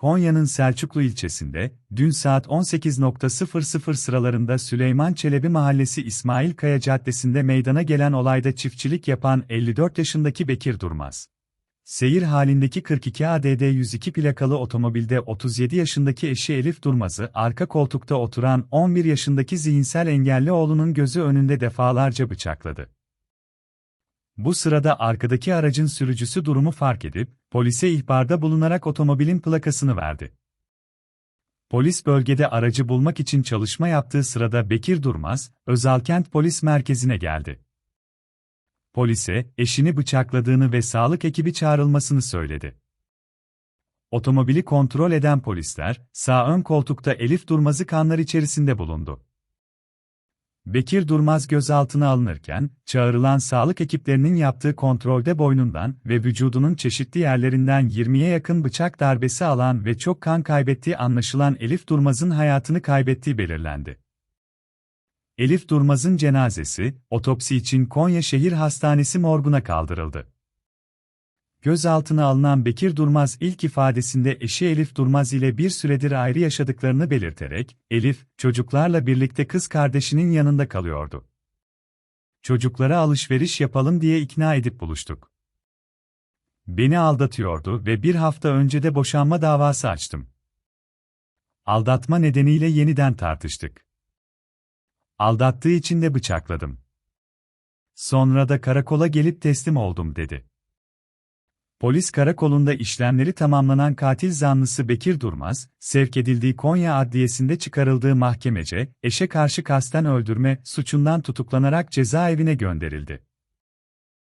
Konya'nın Selçuklu ilçesinde, dün saat 18.00 sıralarında Süleyman Çelebi Mahallesi İsmail Kaya Caddesi'nde meydana gelen olayda çiftçilik yapan 54 yaşındaki Bekir Durmaz. Seyir halindeki 42 ADD 102 plakalı otomobilde 37 yaşındaki eşi Elif Durmaz'ı arka koltukta oturan 11 yaşındaki zihinsel engelli oğlunun gözü önünde defalarca bıçakladı. Bu sırada arkadaki aracın sürücüsü durumu fark edip, polise ihbarda bulunarak otomobilin plakasını verdi. Polis bölgede aracı bulmak için çalışma yaptığı sırada Bekir Durmaz, Özalkent Polis Merkezi'ne geldi. Polise, eşini bıçakladığını ve sağlık ekibi çağrılmasını söyledi. Otomobili kontrol eden polisler, sağ ön koltukta Elif Durmaz'ı kanlar içerisinde bulundu. Bekir Durmaz gözaltına alınırken, çağrılan sağlık ekiplerinin yaptığı kontrolde boynundan ve vücudunun çeşitli yerlerinden 20'ye yakın bıçak darbesi alan ve çok kan kaybettiği anlaşılan Elif Durmaz'ın hayatını kaybettiği belirlendi. Elif Durmaz'ın cenazesi, otopsi için Konya Şehir Hastanesi morguna kaldırıldı. Gözaltına alınan Bekir Durmaz ilk ifadesinde eşi Elif Durmaz ile bir süredir ayrı yaşadıklarını belirterek, Elif, çocuklarla birlikte kız kardeşinin yanında kalıyordu. Çocuklara alışveriş yapalım diye ikna edip buluştuk. Beni aldatıyordu ve bir hafta önce de boşanma davası açtım. Aldatma nedeniyle yeniden tartıştık. Aldattığı için de bıçakladım. Sonra da karakola gelip teslim oldum dedi. Polis karakolunda işlemleri tamamlanan katil zanlısı Bekir Durmaz, sevk edildiği Konya Adliyesi'nde çıkarıldığı mahkemece, eşe karşı kasten öldürme suçundan tutuklanarak cezaevine gönderildi.